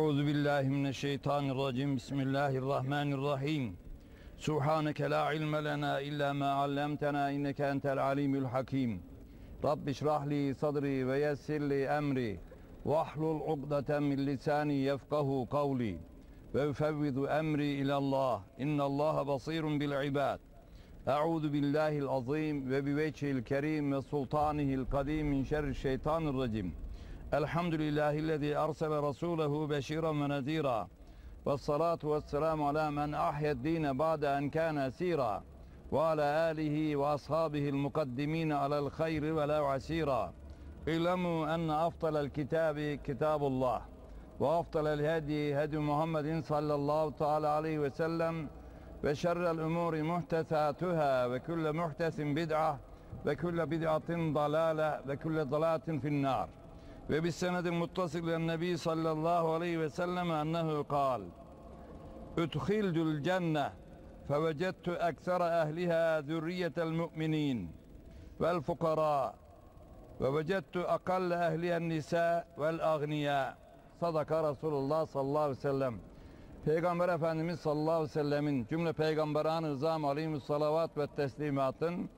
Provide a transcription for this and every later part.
Euzu billahi mineşşeytanirracim. Bismillahirrahmanirrahim. Subhaneke la ilme lena illa ma allamtena inneke entel alimul hakim. Rabbi şrah li sadri ve yessir li emri. Vahlul ugdeten min lisani yefkahu kavli. Ve ufevvidu emri ilallah. İnnallaha basirun bil ibad. Euzu billahil azim ve bi vecihil kerim ve sultanihil kadim min şerri şeytanirracim. Elhamdülillahillezî الحمد لله الذي أرسل رسوله بشيرا ونذيرا والصلاة والسلام على من أحيا الدين بعد أن كان سيرا وعلى آله وأصحابه المقدمين على الخير ولا عسيرا. اعلموا أن أفضل الكتاب كتاب الله وأفضل الهدي هدي محمد صلى الله تعالى عليه وسلم وشر الأمور محدثاتها وكل محدث بدعة وكل بدعة ضلالة وكل ضلالة في النار. Ve bis senedin muttasilen nebi sallallahu aleyhi ve sellem ennehu kal. Üdkhildül cenne fevecedtu eksera ehliha zürriyetel müminin vel fukara ve vecedtu akalle ehlihen nisa vel agniya sadaka Resulullah sallallahu aleyhi ve sellem. Peygamber Efendimiz sallallahu aleyhi ve sellemin cümle peygamberan rızam aleyhimus salavat ve teslimatın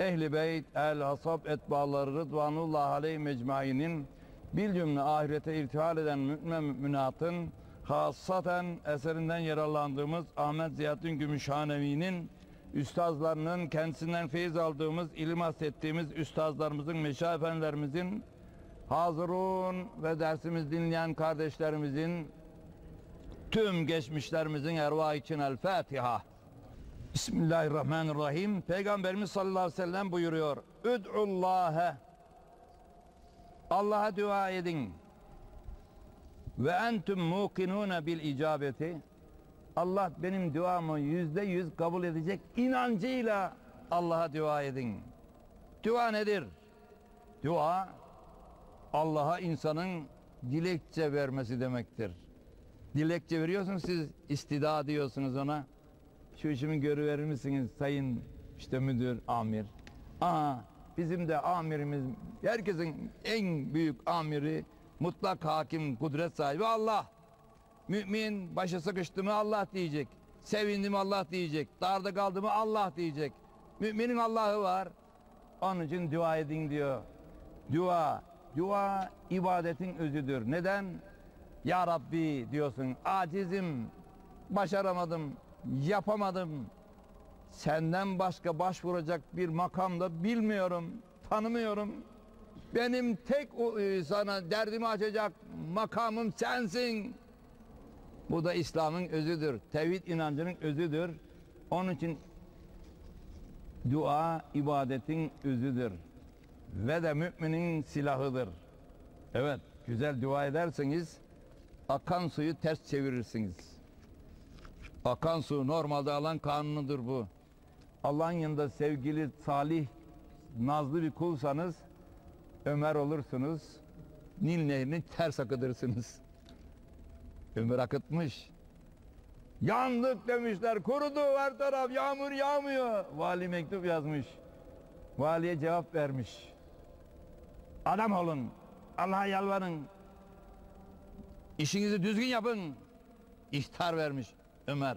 ehli beyt el hasab etbaları rıdvanullah aleyhi mecmainin bir cümle ahirete irtihal eden mümin müminatın hassaten eserinden yararlandığımız Ahmet Ziyaddin Gümüşhanevi'nin üstazlarının kendisinden feyiz aldığımız, ilim hassettiğimiz üstazlarımızın, meşah efendilerimizin hazırun ve dersimiz dinleyen kardeşlerimizin tüm geçmişlerimizin ervah için El Fatiha. Bismillahirrahmanirrahim. Peygamberimiz sallallahu aleyhi ve sellem buyuruyor. Üd'ullâhe Allah'a dua edin. Ve entüm mukinune bil icabeti. Allah benim duamı yüzde yüz kabul edecek inancıyla Allah'a dua edin. Dua nedir? Dua Allah'a insanın dilekçe vermesi demektir. Dilekçe veriyorsunuz siz istida diyorsunuz ona. Şu işimi görüverir misiniz sayın işte müdür, amir. Aha bizim de amirimiz, herkesin en büyük amiri, mutlak hakim, kudret sahibi Allah. Mümin başı sıkıştı mı Allah diyecek. Sevindi mi Allah diyecek. Darda kaldı mı Allah diyecek. Müminin Allah'ı var. Onun için dua edin diyor. Dua, dua ibadetin özüdür. Neden? Ya Rabbi diyorsun, acizim, başaramadım, yapamadım. Senden başka başvuracak bir makamda bilmiyorum, tanımıyorum. Benim tek e, sana derdimi açacak makamım sensin. Bu da İslam'ın özüdür. Tevhid inancının özüdür. Onun için dua ibadetin özüdür. Ve de müminin silahıdır. Evet, güzel dua ederseniz akan suyu ters çevirirsiniz. Akan su normalde alan kanunudur bu. Allah'ın yanında sevgili, salih, nazlı bir kulsanız Ömer olursunuz. Nil nehrini ters akıtırsınız. Ömer akıtmış. Yandık demişler. Kurudu her taraf. Yağmur yağmıyor. Vali mektup yazmış. Valiye cevap vermiş. Adam olun. Allah'a yalvarın. İşinizi düzgün yapın. İhtar vermiş Ömer.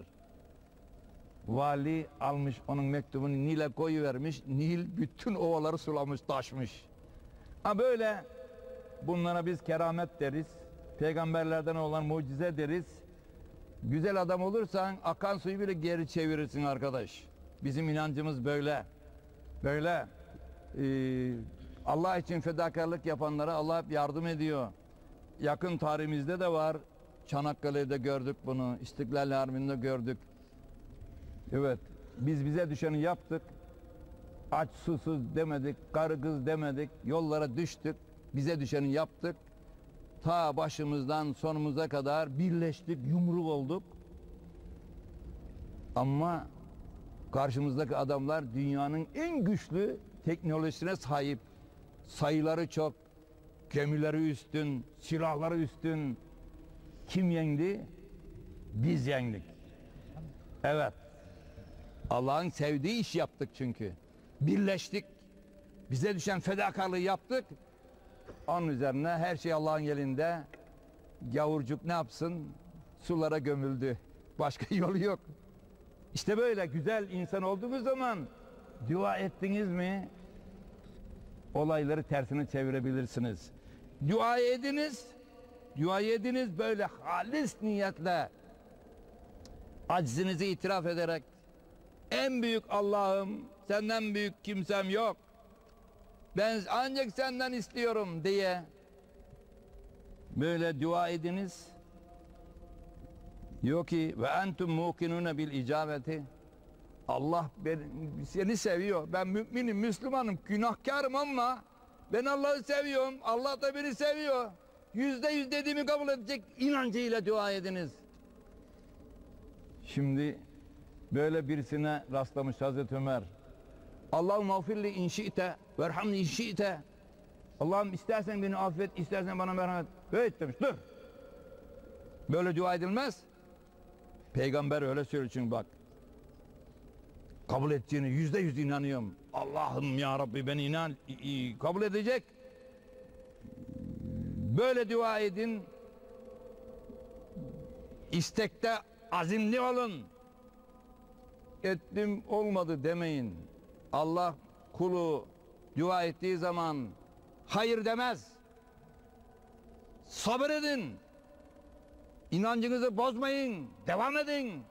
Vali almış onun mektubunu Nil'e koyuvermiş. Nil bütün ovaları sulamış, taşmış. Ha böyle bunlara biz keramet deriz. Peygamberlerden olan mucize deriz. Güzel adam olursan akan suyu bile geri çevirirsin arkadaş. Bizim inancımız böyle. Böyle. Ee, Allah için fedakarlık yapanlara Allah hep yardım ediyor. Yakın tarihimizde de var. Çanakkale'de gördük bunu. İstiklal Harbi'nde gördük. Evet. Biz bize düşeni yaptık. Aç susuz demedik. Karı kız demedik. Yollara düştük. Bize düşeni yaptık. Ta başımızdan sonumuza kadar birleştik. Yumruk olduk. Ama karşımızdaki adamlar dünyanın en güçlü teknolojisine sahip. Sayıları çok. Gemileri üstün, silahları üstün. Kim yendi? Biz yendik. Evet. Allah'ın sevdiği iş yaptık çünkü. Birleştik. Bize düşen fedakarlığı yaptık. Onun üzerine her şey Allah'ın elinde. gavurcuk ne yapsın? Sulara gömüldü. Başka yolu yok. İşte böyle güzel insan olduğunuz zaman dua ettiniz mi olayları tersine çevirebilirsiniz. Dua ediniz, dua ediniz böyle halis niyetle aczinizi itiraf ederek en büyük Allah'ım senden büyük kimsem yok. Ben ancak senden istiyorum diye böyle dua ediniz. Yok ki ve entum mukinune bil icabeti. Allah ben, seni seviyor. Ben müminim, Müslümanım, günahkarım ama ben Allah'ı seviyorum. Allah da beni seviyor. Yüzde yüz dediğimi kabul edecek inancıyla dua ediniz. Şimdi böyle birisine rastlamış Hazreti Ömer. Allah'ım mağfirli inşi'te verhamni inşi'te. Allah'ım istersen beni affet, istersen bana merhamet. Evet demiş, dur. Böyle dua edilmez. Peygamber öyle söylüyor çünkü bak. Kabul ettiğini yüzde yüz inanıyorum. Allah'ım ya Rabbi beni inan, kabul edecek. Böyle dua edin. İstekte azimli olun. Ettim olmadı demeyin. Allah kulu dua ettiği zaman hayır demez. Sabredin. İnancınızı bozmayın. Devam edin.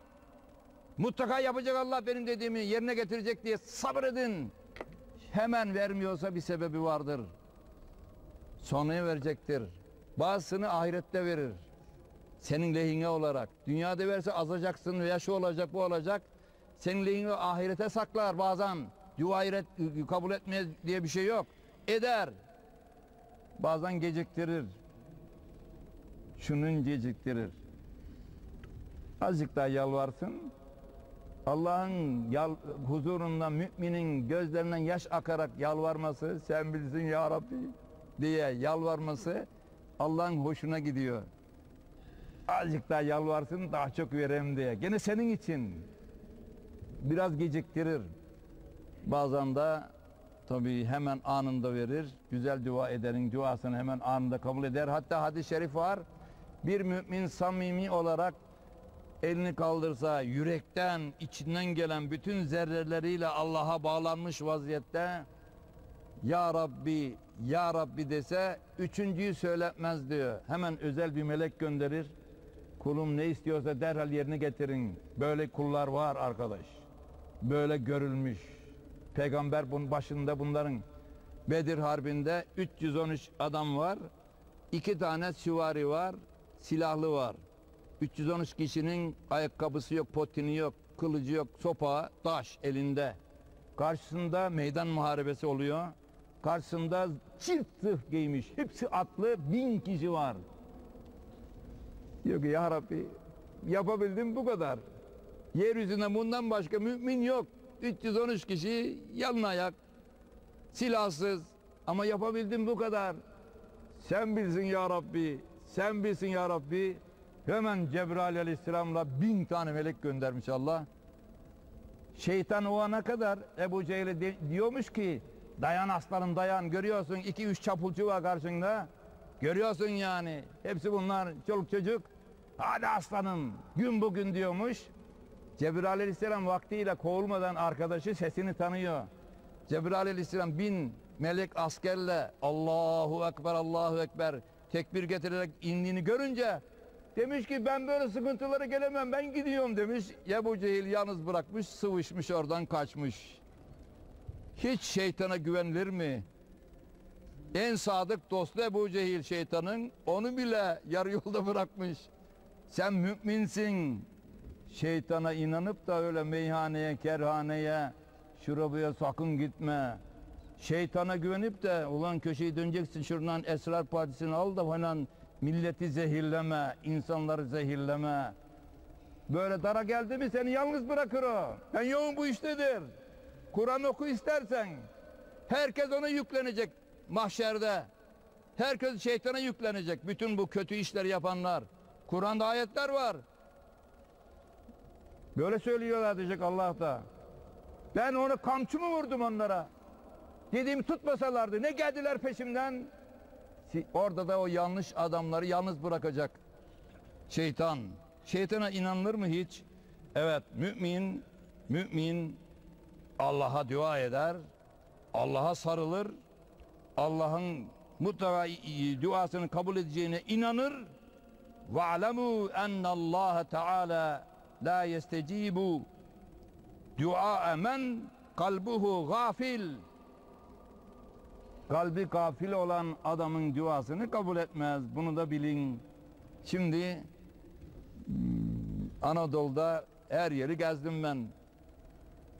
Mutlaka yapacak Allah benim dediğimi yerine getirecek diye sabredin. Hemen vermiyorsa bir sebebi vardır. Sonraya verecektir. Bazısını ahirette verir. Senin lehine olarak. Dünyada verse azacaksın veya şu olacak bu olacak. Senin lehine ahirete saklar bazen. Dua kabul etmeye diye bir şey yok. Eder. Bazen geciktirir. Şunun geciktirir. Azıcık daha yalvarsın. Allah'ın huzurunda müminin gözlerinden yaş akarak yalvarması, sen bilsin ya Rabbi diye yalvarması Allah'ın hoşuna gidiyor. Azıcık daha yalvarsın daha çok vereyim diye. Gene senin için biraz geciktirir. Bazen de tabii hemen anında verir. Güzel dua ederin duasını hemen anında kabul eder. Hatta hadis-i şerif var. Bir mümin samimi olarak elini kaldırsa yürekten içinden gelen bütün zerreleriyle Allah'a bağlanmış vaziyette Ya Rabbi Ya Rabbi dese üçüncüyü söyletmez diyor. Hemen özel bir melek gönderir. Kulum ne istiyorsa derhal yerine getirin. Böyle kullar var arkadaş. Böyle görülmüş. Peygamber bunun başında bunların Bedir Harbi'nde 313 adam var. iki tane süvari var. Silahlı var. 313 kişinin ayakkabısı yok, potini yok, kılıcı yok, sopa, taş elinde. Karşısında meydan muharebesi oluyor. Karşısında çift zırh giymiş. Hepsi atlı bin kişi var. Diyor ki ya Rabbi yapabildim bu kadar. Yeryüzünde bundan başka mümin yok. 313 kişi yalın ayak, silahsız ama yapabildim bu kadar. Sen bilsin ya Rabbi, sen bilsin ya Rabbi. Hemen Cebrail aleyhisselamla bin tane melek göndermiş Allah. Şeytan o ana kadar Ebu Cehil'e diyormuş ki dayan aslanım dayan görüyorsun iki üç çapulcu var karşında. Görüyorsun yani hepsi bunlar çoluk çocuk. Hadi aslanım gün bugün diyormuş. Cebrail aleyhisselam vaktiyle kovulmadan arkadaşı sesini tanıyor. Cebrail aleyhisselam bin melek askerle Allahu Ekber Allahu Ekber tekbir getirerek indiğini görünce Demiş ki ben böyle sıkıntılara gelemem ben gidiyorum demiş. Ebu Cehil yalnız bırakmış sıvışmış oradan kaçmış. Hiç şeytana güvenilir mi? En sadık dostu Ebu Cehil şeytanın onu bile yarı yolda bırakmış. Sen müminsin. Şeytana inanıp da öyle meyhaneye, kerhaneye, şurabıya sakın gitme. Şeytana güvenip de ulan köşeyi döneceksin şuradan esrar partisini al da falan milleti zehirleme, insanları zehirleme. Böyle dara geldi mi seni yalnız bırakır o. Ben yoğun bu iştedir. Kur'an oku istersen. Herkes ona yüklenecek mahşerde. Herkes şeytana yüklenecek. Bütün bu kötü işleri yapanlar. Kur'an'da ayetler var. Böyle söylüyorlar diyecek Allah da. Ben onu kamçı mı vurdum onlara? Dediğimi tutmasalardı. Ne geldiler peşimden? Orada da o yanlış adamları yalnız bırakacak. Şeytan. Şeytana inanılır mı hiç? Evet, mümin, mümin Allah'a dua eder, Allah'a sarılır, Allah'ın mutlaka duasını kabul edeceğine inanır. Ve alemu enne Allah Teala la yestecibu dua men kalbuhu gafil. Kalbi gafil olan adamın duasını kabul etmez. Bunu da bilin. Şimdi Anadolu'da her yeri gezdim ben.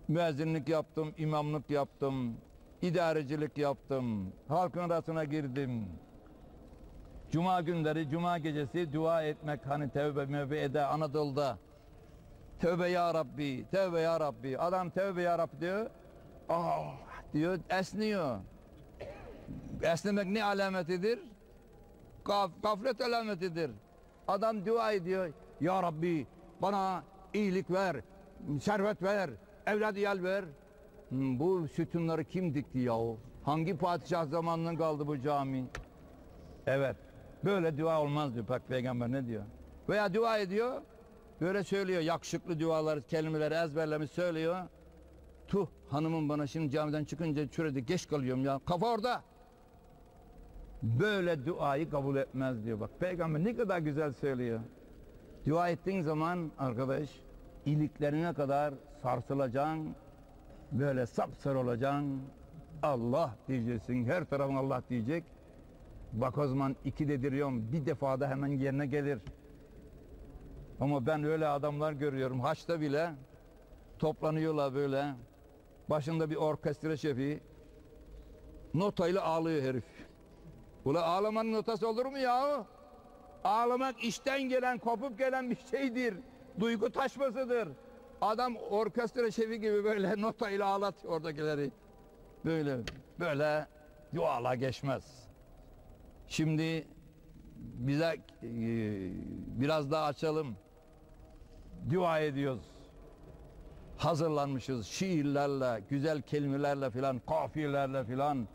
Müezzinlik yaptım, imamlık yaptım, idarecilik yaptım, halkın arasına girdim. Cuma günleri, cuma gecesi dua etmek hani tevbe mevbe eder Anadolu'da. Tövbe ya Rabbi, tövbe ya Rabbi. Adam tövbe ya Rabbi diyor. Ah diyor, esniyor. Esnemek ne alametidir? Gaf, gaflet alametidir. Adam dua ediyor. Ya Rabbi bana iyilik ver, servet ver, evlat iyal ver. Hmm, bu sütunları kim dikti yahu? Hangi padişah zamanından kaldı bu cami? Evet. Böyle dua olmaz diyor Pak Peygamber ne diyor? Veya dua ediyor. Böyle söylüyor yakışıklı dualar, kelimeleri ezberlemiş söylüyor. Tuh hanımım bana şimdi camiden çıkınca şurada geç kalıyorum ya. Kafa orada. Böyle duayı kabul etmez diyor. Bak peygamber ne kadar güzel söylüyor. Dua ettiğin zaman arkadaş iliklerine kadar sarsılacaksın. Böyle sapsarı olacaksın. Allah diyeceksin. Her tarafın Allah diyecek. Bak o zaman iki dediriyorum. Bir defada hemen yerine gelir. Ama ben öyle adamlar görüyorum. Haçta bile toplanıyorlar böyle. Başında bir orkestra şefi. Notayla ağlıyor herif. Ula ağlamanın notası olur mu ya? Ağlamak işten gelen, kopup gelen bir şeydir. Duygu taşmasıdır. Adam orkestra şefi gibi böyle notayla ağlatıyor oradakileri. Böyle, böyle duala geçmez. Şimdi bize e, biraz daha açalım. Dua ediyoruz. Hazırlanmışız şiirlerle, güzel kelimelerle filan, kafiyelerle filan.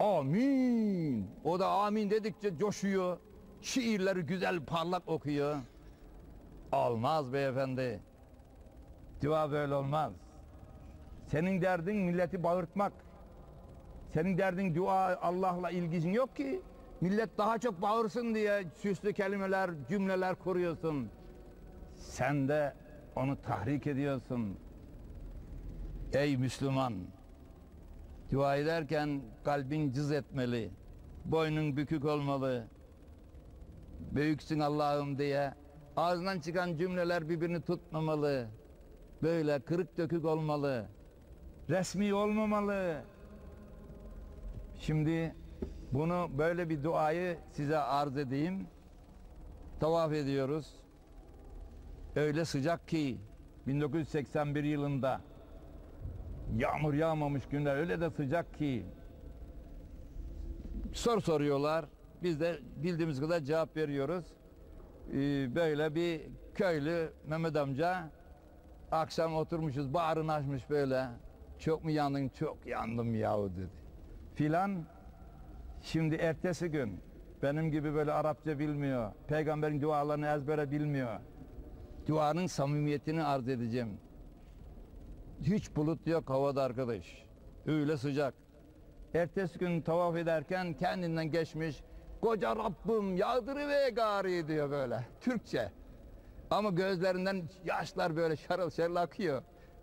Amin. O da amin dedikçe coşuyor. Şiirleri güzel parlak okuyor. Olmaz beyefendi. Dua böyle olmaz. Senin derdin milleti bağırtmak. Senin derdin dua Allah'la ilgin yok ki. Millet daha çok bağırsın diye süslü kelimeler, cümleler kuruyorsun. Sen de onu tahrik ediyorsun. Ey Müslüman! Dua ederken kalbin cız etmeli. Boynun bükük olmalı. Büyüksün Allah'ım diye. Ağzından çıkan cümleler birbirini tutmamalı. Böyle kırık dökük olmalı. Resmi olmamalı. Şimdi bunu böyle bir duayı size arz edeyim. Tavaf ediyoruz. Öyle sıcak ki 1981 yılında yağmur yağmamış günler öyle de sıcak ki sor soruyorlar. Biz de bildiğimiz kadar cevap veriyoruz. Ee, böyle bir köylü Mehmet amca akşam oturmuşuz bağrını açmış böyle. Çok mu yandın? Çok yandım yahu dedi. Filan Şimdi ertesi gün benim gibi böyle Arapça bilmiyor. Peygamberin dualarını ezbere bilmiyor. Duanın samimiyetini arz edeceğim. Hiç bulut yok havada arkadaş. Öyle sıcak. Ertesi gün tavaf ederken kendinden geçmiş. Koca Rabbim yağdırıver gari diyor böyle. Türkçe. Ama gözlerinden yaşlar böyle şarıl şarıl akıyor.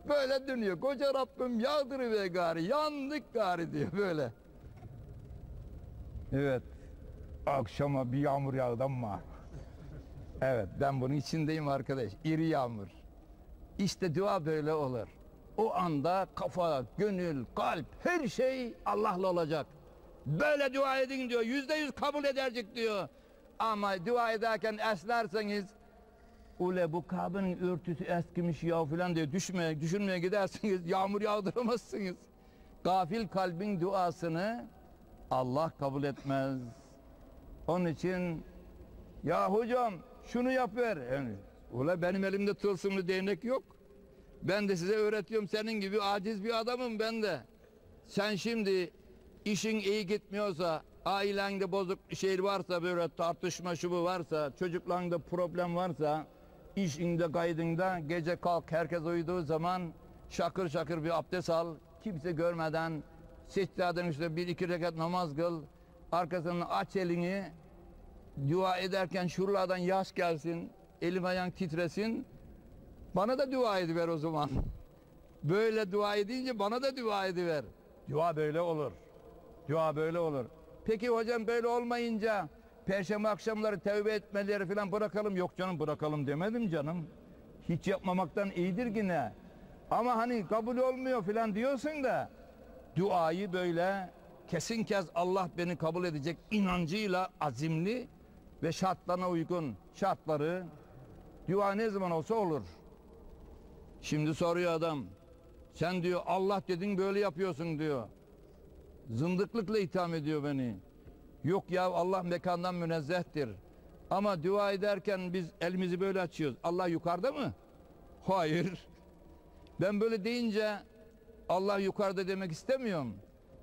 Böyle dönüyor. Koca Rabbim yağdırıver gari. Yandık gari diyor böyle. Evet. Akşama bir yağmur yağdı ama. Evet ben bunun içindeyim arkadaş. İri yağmur. İşte dua böyle olur. O anda kafa, gönül, kalp her şey Allah'la olacak. Böyle dua edin diyor. Yüzde yüz kabul edecek diyor. Ama dua ederken esnerseniz Ule bu kabının örtüsü eskimiş ya filan diye düşmeye, düşünmeye gidersiniz. Yağmur yağdıramazsınız. Gafil kalbin duasını Allah kabul etmez. Onun için ya hocam şunu yap ver. Yani, ula benim elimde tılsımlı değnek yok. Ben de size öğretiyorum senin gibi aciz bir adamım ben de. Sen şimdi işin iyi gitmiyorsa ailende bozuk şey varsa böyle tartışma şu bu varsa, çocuklarında problem varsa, işinde kaydında gece kalk herkes uyuduğu zaman şakır şakır bir abdest al, kimse görmeden seccaden üstüne bir iki rekat namaz kıl, arkasından aç elini, dua ederken şuralardan yaş gelsin, elim ayağın titresin, bana da dua ediver o zaman. Böyle dua edince bana da dua ediver. Dua böyle olur. Dua böyle olur. Peki hocam böyle olmayınca perşembe akşamları tevbe etmeleri falan bırakalım. Yok canım bırakalım demedim canım. Hiç yapmamaktan iyidir yine. Ama hani kabul olmuyor falan diyorsun da duayı böyle kesin kez Allah beni kabul edecek inancıyla azimli ve şartlarına uygun şartları dua ne zaman olsa olur. Şimdi soruyor adam. Sen diyor Allah dedin böyle yapıyorsun diyor. Zındıklıkla itham ediyor beni. Yok ya Allah mekandan münezzehtir. Ama dua ederken biz elimizi böyle açıyoruz. Allah yukarıda mı? Hayır. Ben böyle deyince Allah yukarıda demek istemiyorum.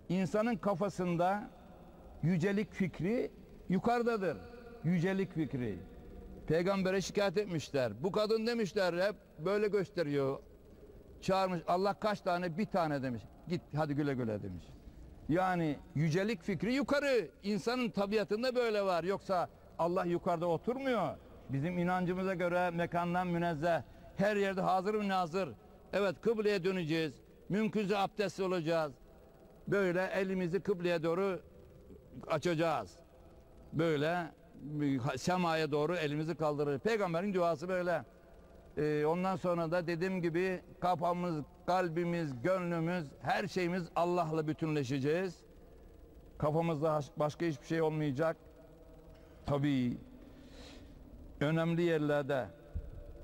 İnsanın kafasında yücelik fikri yukarıdadır. Yücelik fikri. Peygambere şikayet etmişler. Bu kadın demişler hep böyle gösteriyor. Çağırmış Allah kaç tane bir tane demiş. Git hadi güle güle demiş. Yani yücelik fikri yukarı. İnsanın tabiatında böyle var. Yoksa Allah yukarıda oturmuyor. Bizim inancımıza göre mekandan münezzeh. Her yerde hazır ve nazır. Evet kıbleye döneceğiz. Mümkünse abdestli olacağız. Böyle elimizi kıbleye doğru açacağız. Böyle semaya doğru elimizi kaldırır. Peygamberin duası böyle. Ee, ondan sonra da dediğim gibi kafamız, kalbimiz, gönlümüz, her şeyimiz Allah'la bütünleşeceğiz. Kafamızda başka hiçbir şey olmayacak. Tabii önemli yerlerde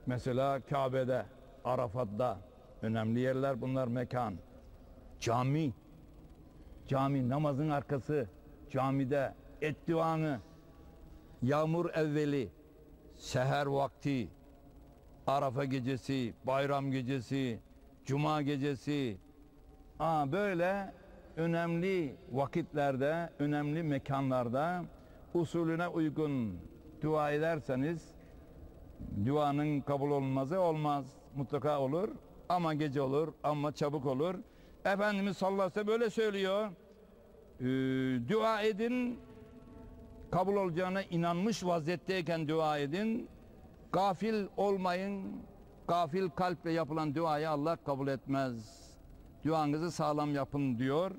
mesela Kabe'de, Arafat'ta önemli yerler bunlar mekan. Cami, cami namazın arkası, camide et divanı, yağmur evveli, seher vakti, Arafa gecesi, bayram gecesi, cuma gecesi. Aa, böyle önemli vakitlerde, önemli mekanlarda usulüne uygun dua ederseniz duanın kabul olmazı olmaz. Mutlaka olur ama gece olur ama çabuk olur. Efendimiz sallallahu aleyhi ve sellem böyle söylüyor. Ee, dua edin kabul olacağına inanmış vaziyetteyken dua edin. Gafil olmayın. Gafil kalple yapılan duayı Allah kabul etmez. Duanızı sağlam yapın diyor.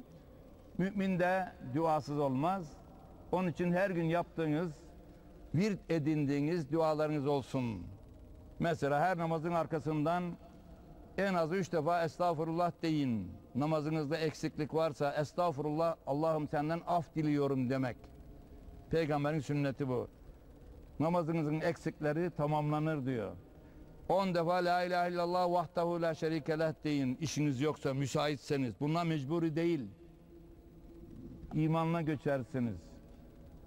Mümin de duasız olmaz. Onun için her gün yaptığınız, virt edindiğiniz dualarınız olsun. Mesela her namazın arkasından en az üç defa estağfurullah deyin. Namazınızda eksiklik varsa estağfurullah Allah'ım senden af diliyorum demek. Peygamberin sünneti bu. Namazınızın eksikleri tamamlanır diyor. 10 defa la ilahe illallah vahdahu la şerike leh deyin. İşiniz yoksa, müsaitseniz. Bunlar mecburi değil. İmanla göçersiniz.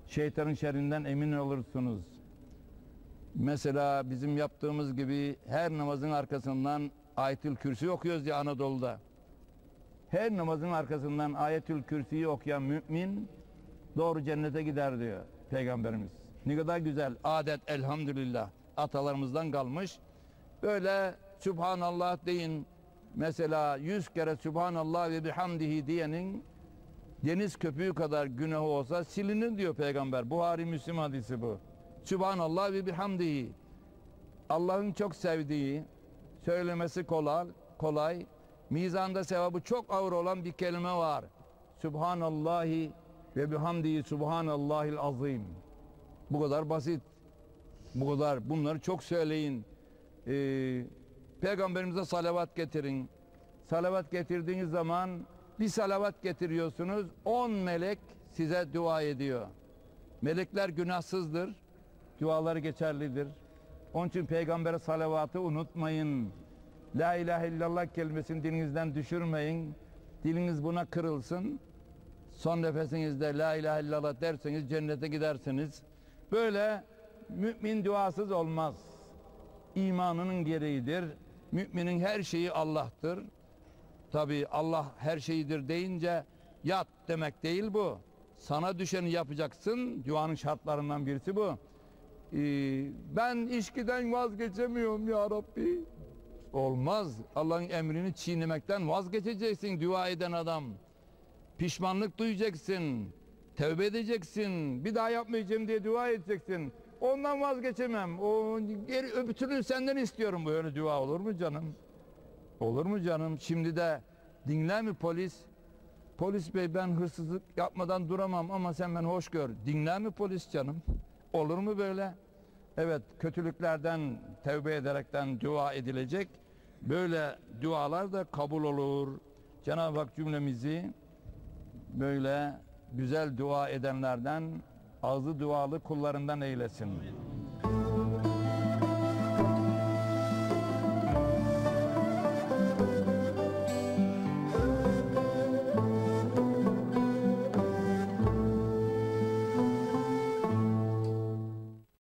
Şeytanın şerrinden emin olursunuz. Mesela bizim yaptığımız gibi her namazın arkasından Ayetül Kürsi okuyoruz ya Anadolu'da. Her namazın arkasından Ayetül Kürsi'yi okuyan mümin doğru cennete gider diyor Peygamberimiz. Ne kadar güzel adet elhamdülillah atalarımızdan kalmış. Böyle Subhanallah deyin. Mesela yüz kere Subhanallah ve bihamdihi diyenin deniz köpüğü kadar günahı olsa silinir diyor peygamber. Buhari Müslim hadisi bu. Subhanallah ve bihamdihi. Allah'ın çok sevdiği, söylemesi kolay, kolay, mizanda sevabı çok ağır olan bir kelime var. Subhanallahi ve bihamdihi subhanallahil azim. Bu kadar basit. Bu kadar. Bunları çok söyleyin. Ee, Peygamberimize salavat getirin. Salavat getirdiğiniz zaman bir salavat getiriyorsunuz. On melek size dua ediyor. Melekler günahsızdır. Duaları geçerlidir. Onun için peygambere salavatı unutmayın. La ilahe illallah kelimesini dilinizden düşürmeyin. Diliniz buna kırılsın. Son nefesinizde la ilahe illallah derseniz cennete gidersiniz. Böyle mümin duasız olmaz. İmanının gereğidir. Müminin her şeyi Allah'tır. Tabi Allah her şeyidir deyince yat demek değil bu. Sana düşeni yapacaksın. Duanın şartlarından birisi bu. Ee, ben içkiden vazgeçemiyorum ya Rabbi. Olmaz. Allah'ın emrini çiğnemekten vazgeçeceksin dua eden adam. Pişmanlık duyacaksın. Tevbe edeceksin. Bir daha yapmayacağım diye dua edeceksin. Ondan vazgeçemem. O geri öbür türlü senden istiyorum böyle dua olur mu canım? Olur mu canım? Şimdi de dinler mi polis? Polis bey ben hırsızlık yapmadan duramam ama sen beni hoş gör. Dinler mi polis canım? Olur mu böyle? Evet kötülüklerden tevbe ederekten dua edilecek. Böyle dualar da kabul olur. Cenab-ı Hak cümlemizi böyle güzel dua edenlerden ağzı dualı kullarından eylesin.